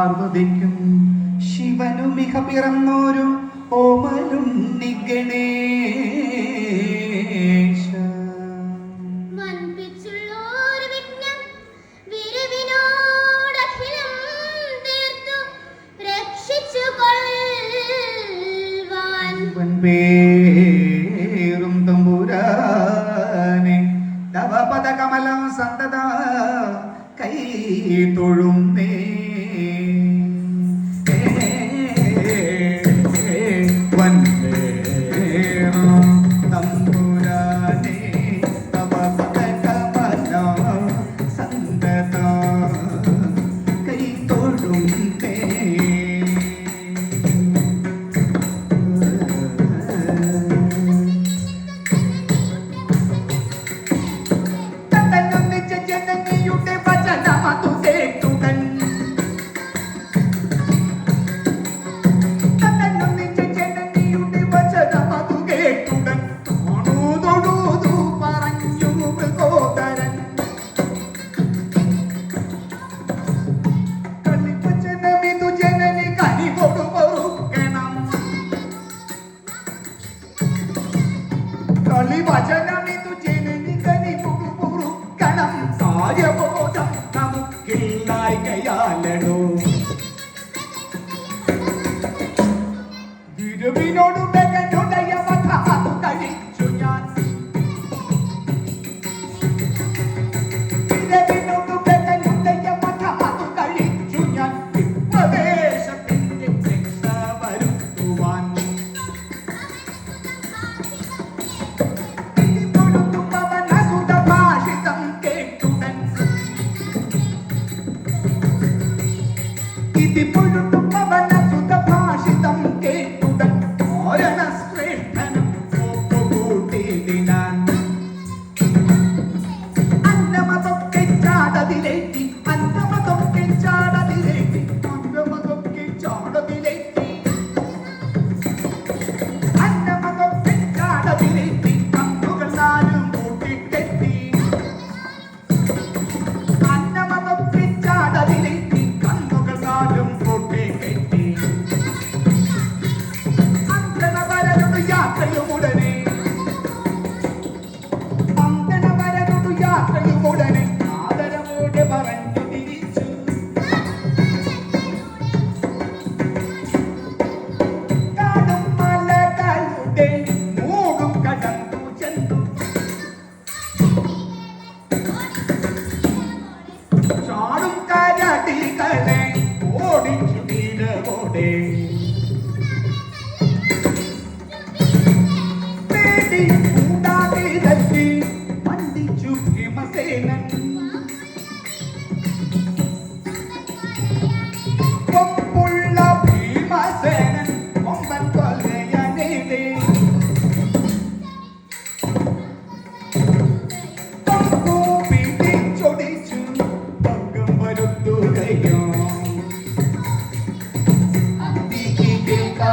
പാർവതിക്കും ശിവനുമിക പിറന്നോരു ഓമനും നിഗണേശ. പേരും തമ്പുരാനെ തവപദ കമലം സന്തത കൈ തൊഴുന്നേ You be no to make a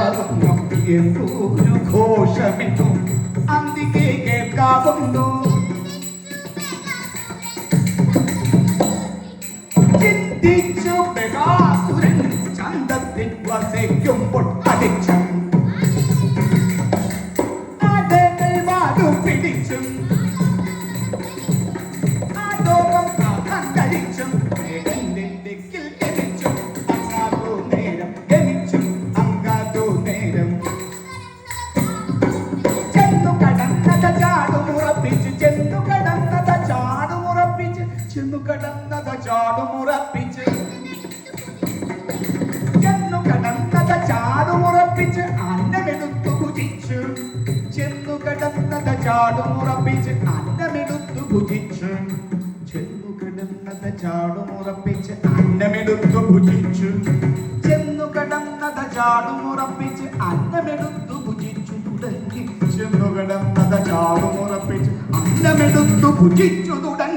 కాపుకుండు ఎప్పుడు ఘోషమిటు అందుకే కేకాపుండు ചിന്തിച്ചു ബഹാസുരൻ ചന്തത്തിൽ വസിക്കും പൊട്ടടിച്ചു കിടന്നത് ചാടും ഉറപ്പിച്ച് അന്നമെടുത്തു ഭുജിച്ചു. ചെന്നു കിടന്നത് ചാടും ഉറപ്പിച്ച് അന്നമെടുത്തു ഭുജിച്ചു. ചെന്നു കിടന്നത് ചാടും ഉറപ്പിച്ച് അന്നമെടുത്തു ഭുജിച്ചു. തുടങ്ങി. ചെന്നു കിടന്നത് ചാടും ഉറപ്പിച്ച് അന്നമെടുത്തു ഭുജിച്ചു. തുടങ്ങി.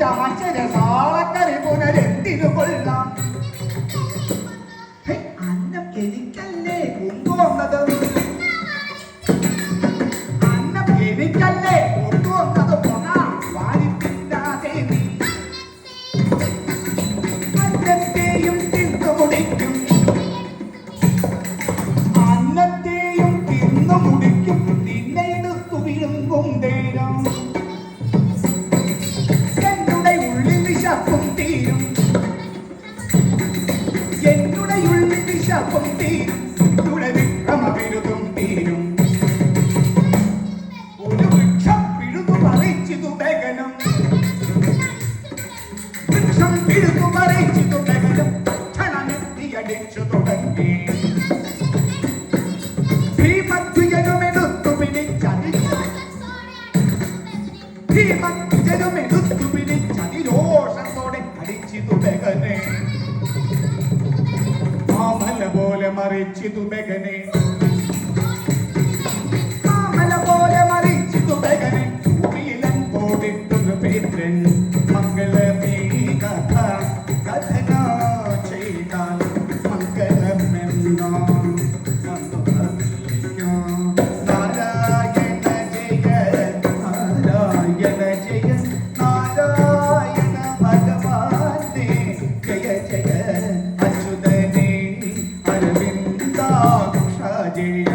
നിനക്കു കാളക്കറി പുനരെന്തിനു കൊള്ളാം. അന്നം എനിക്കല്ലേ കൊണ്ടുവന്നത്? അന്നം എനിക്കല്ലേ തീരും ഇവിടെ വിക്രമവിരുതും തീരും ഒരു വൃക്ഷം പിഴുതു ബഗനം വൃക്ഷം പിഴുതു ബഗനം ക്ഷണമെത്തിയടിച്ചു തുടങ്ങി ഭീമധ്വജനുമെടുത്തു പിടിച്ചതിച്ചു ഭീമധ്വജനുമെടുത്തു പിടിച്ചതിരോഷത്തോടെ അടിച്ചിതു മാമല പോലെ മറിച്ചിതു ബഗനെ മാമല പോലെ മറിച്ചിതു ബഗനെ ഭൂമിയിലൻ പോടിട്ടു പേത്രൻ മംഗള Yeah.